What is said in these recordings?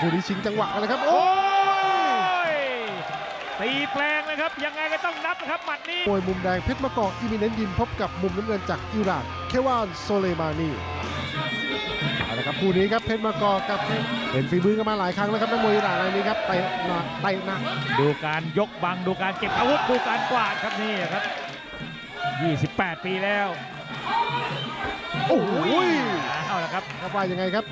คู่นี้ชิงจังหวะกันเลยครับ โอ้โอ้ยยตีแปลงนะครับ ยังไงก็ต้องนับนะครับหมัดนี้มวยมุมแดงเพชรมะกอกอิมิเนนยิมพบกับมุมน้ำเงินจากอิหร่านเควานโซเลมานีเอาละครับคู่นี้ครับเพชรมะกอกกับเห็นฝีมือกันมาหลายครั้งแล้วครับนักมวยอิหร่านรายนี้ครับเตะหนักเตะหนักดูการยกบังดูการเก็บอาวุธดูการกวาดครับนี่ครับ 28 ปีแล้ว โอ้โหเอาละ ครับครับว่ายังไงครับ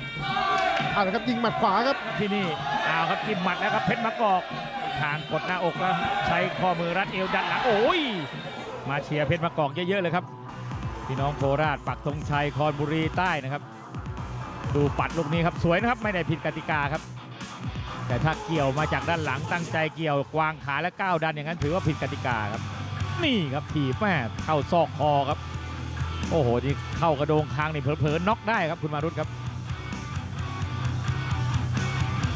เอาละครับยิงหมัดขวาครับที่นี่เอาครับกินหมัดแล้วครับเพชรมะกอกทางกดหน้าอกแล้วใช้ข้อมือรัดเอวดันหลังโอ้ยมาเชียร์เพชรมะกอกเยอะๆเลยครับพี่น้องโคราชปักธงชัยคอนบุรีใต้นะครับ ดูปัดลูกนี้ครับสวยนะครับไม่ได้ผิดกติกาครับ แต่ถ้าเกี่ยวมาจากด้านหลังตั้งใจเกี่ยวกวางขาและก้าวดันอย่างนั้นถือว่าผิดกติกาครับ นี่ครับถีบแม่เข้าซอกคอครับ โอ้โห นี่เข้ากระโดงคางนี่เผลอๆน็อกได้ครับคุณมารุตครับ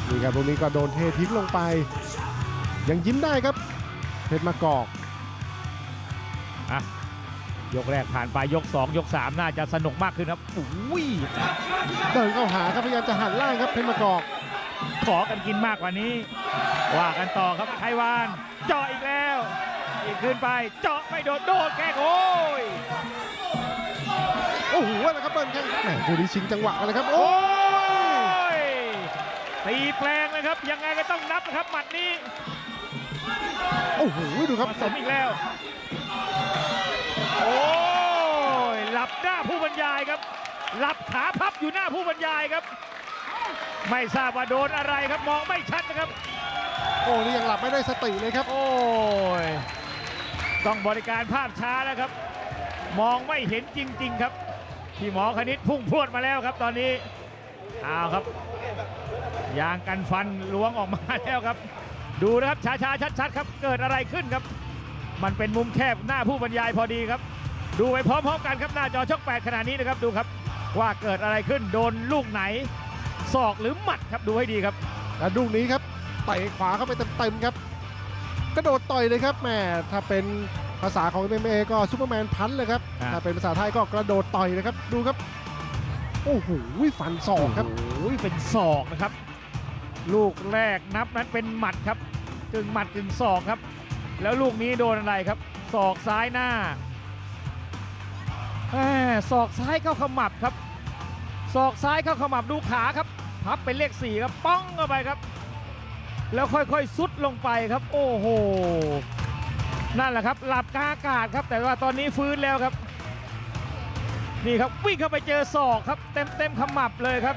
นี่ครับตรงนี้ก็โดนเททิ้งลงไป ยังยิ้มได้ครับเพชรมะกอกยกแรกผ่านไปยก 2 ยก 3 น่าจะสนุกมากขึ้นครับอุ้ยเดินเข้าหาครับพยายามจะหันล่างครับเพชรมะกอก ขอกันกินมากกว่านี้ ว่ากันต่อครับไทวาน เจาะอีกแล้ว อีกขึ้นไป เจาะไม่โดนโดนแค่โอ้ย โอ้โหอะไรครับเบิ้ลแข้งแหมคู่นี้ชิงจังหวะกันเลยครับโอ้โอ้ยตีแปลงเลยครับ ยังไงก็ต้องนับนะครับหมัดนี้ โอ้โหดูครับผสมอีกแล้ว โอ้ยหลับหน้าผู้บรรยายครับ หลับขาพับอยู่หน้าผู้บรรยายครับ ไม่ทราบว่าโดนอะไรครับมองไม่ชัดนะครับ โอ้นี่ยังหลับไม่ได้สติเลยครับ โอ้ยต้องบริการภาพช้าแล้วครับ มองไม่เห็นจริง ๆ ครับ พี่หมอคณิตพุ่งพรวดมาแล้วครับตอนนี้เอาครับ ยางกันฟันล้วงออกมาแล้วครับ ดูนะครับช้าๆชัดๆครับเกิดอะไรขึ้นครับ มันเป็นมุมแคบหน้าผู้บรรยายพอดีครับ ดูไปพร้อมๆกันครับหน้าจอช่องแปดขนาดนี้นะครับดูครับว่าเกิดอะไรขึ้นโดนลูกไหนศอกหรือหมัดครับดูให้ดีครับแล้วลูกนี้ครับเตะขวาเข้าไปเต็มๆครับ กระโดดต่อยเลยครับแหมถ้าเป็น ภาษาของ MMA ก็ซูเปอร์แมนพันเลยครับอ่าถ้าเป็นภาษาไทยก็กระโดดต่อยนะครับ ดูครับ โอ้โหฟันศอกครับโอ้ยเป็นศอกนะครับ ลูกแรกนับนั้นเป็นหมัดครับกึ่งหมัดกึ่งศอกครับ แล้วลูกนี้โดนอะไรครับศอกซ้ายหน้าแหม่ศอกซ้ายเข้าขมับครับศอกซ้ายเข้าขมับดูขาครับ พับเป็นเลขสี่ครับป้องเข้าไปครับ แล้วค่อยๆซุดลงไปครับ โอ้โห นั่นแหละครับหลับกาอากาศครับ แต่ว่าตอนนี้ฟื้นแล้วครับ นี่ครับวิ่งเข้าไปเจอศอกครับ เต็มเต็มขมับเลยครับ